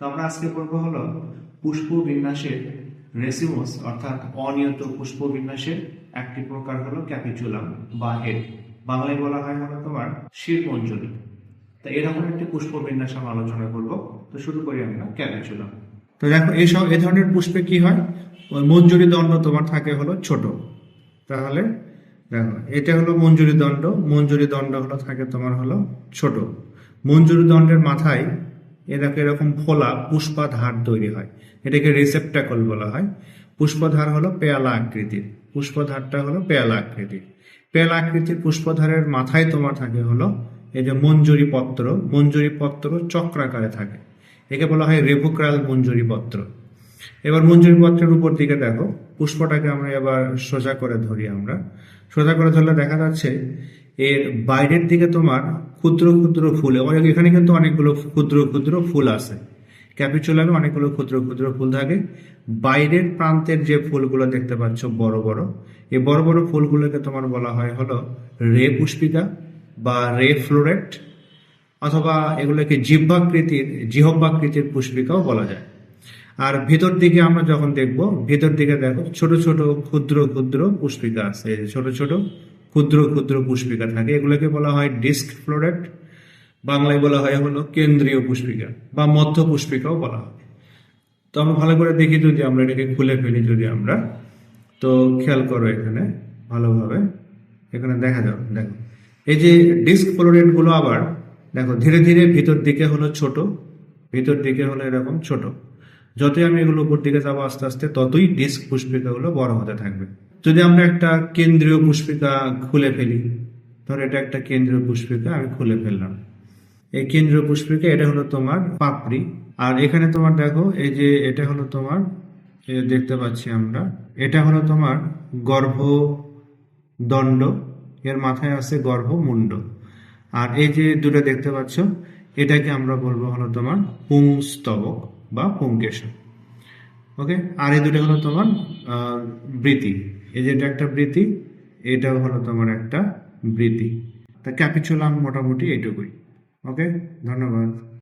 তো আমরা আজকে পড়ব হলো পুষ্প বিন্যাসের রেসিমোস, অর্থাৎ অনিয়ত পুষ্প বিন্যাসের একটি প্রকার হলো ক্যাপিচুলাম বা হেড। বাংলায় বলা হয় হলো তোমার শিরমঞ্জুরি তো এরকম একটি পুষ্প বিন্যাস আমরা আলোচনা করব। তো শুরু করি আমরা, ক্যাপিচুলাম। তো দেখো এইসব এ ধরনের পুষ্পে কি হয়? ওই মঞ্জুরি দণ্ড তোমার থাকে হলো ছোট। তাহলে দেখো, এটা হলো মঞ্জুরি দণ্ড। মঞ্জুরি দণ্ড হলো থাকে তোমার হলো ছোট। মঞ্জুরি দণ্ডের মাথায় এরকম এরকম ফোলা পুষ্পাধার তৈরি হয়। এটাকে রিসেপ্টাকল বলা হয়। পুষ্পধার হলো পেয়ালা আকৃতির। পুষ্পধারটা হলো পেয়ালা আকৃতির। পেয়ালা আকৃতির পুষ্পধারের মাথায় তোমার থাকে হলো এই যে মঞ্জুরি পত্র। মঞ্জুরি পত্র চক্রাকারে থাকে। একে বলা হয় রেভুক্রাল মঞ্জুরি পত্র। এবার মঞ্জুরি পত্রের উপর দিকে দেখো। পুষ্পটাকে আমরা এবার সোজা করে ধরি আমরা। সোজা করে ধরলে দেখা যাচ্ছে এর বাইরের দিকে তোমার ক্ষুদ্র ক্ষুদ্র ফুল, এবং এখানে কিন্তু অনেকগুলো ক্ষুদ্র ক্ষুদ্র ফুল আছে। ক্যাপিচুলামে অনেকগুলো ক্ষুদ্র ক্ষুদ্র ফুল থাকে। বাইরের প্রান্তের যে ফুলগুলো দেখতে পাচ্ছ বড় বড় এই বড় বড় ফুলগুলোকে তোমার বলা হয় হলো রে পুষ্পিকা বা রে ফ্লোরেট, অথবা এগুলোকে জিহ্বাকৃতির জিহব্বাকৃতির পুষ্পিকাও বলা যায়। আর ভিতর দিকে আমরা যখন দেখব, ভিতর দিকে দেখো ছোট ছোট ক্ষুদ্র ক্ষুদ্র পুষ্পিকা আছে ছোট ছোট ক্ষুদ্র ক্ষুদ্র পুষ্পিকা থাকে। এগুলোকে বলা হয় ডিস্ক ফ্লোরেট। বাংলায় বলা হয় হলো কেন্দ্রীয় পুষ্পিকা বা মধ্য পুষ্পিকাও বলা হয়। তো আমরা ভালো করে দেখি যদি আমরা এটাকে খুলে ফেলি যদি আমরা। তো খেয়াল করো এখানে ভালোভাবে। এখানে দেখা যাবে, দেখো। এই যে ডিস্ক ফ্লোরেটগুলো আবার, দেখো, ধীরে ধীরে ভিতর দিকে হলো ছোট, ভিতর দিকে হলো এরকম ছোট। যতই আমি এগুলো উপর দিকে যাব আস্তে আস্তে ততই ডিস্ক পুষ্পিকাগুলো বড় হতে থাকবে। যদি আমরা একটা কেন্দ্রীয় পুষ্পিকা খুলে ফেলি, ধর এটা একটা কেন্দ্রীয় পুষ্পিকা, আমি খুলে ফেললাম। এই কেন্দ্রীয় পুষ্পিকা, এটা হলো তোমার পাপড়ি। আর এখানে তোমার দেখো, এই যে এটা হলো তোমার দেখতে পাচ্ছি আমরা, এটা হলো তোমার গর্ভ দণ্ড এর মাথায় আছে গর্ভমুণ্ড। আর এই যে দুটো দেখতে পাচ্ছ, এটাকে আমরা বলব হলো তোমার পুংস্তবক বা পুংকেশন ওকে? আর এই দুটো হলো তোমার বৃতি এই যেটা একটা বৃতি এটাও হলো তোমার একটা বৃতি তা ক্যাপিচুলাম মোটামুটি এইটুকুই। ওকে ধন্যবাদ।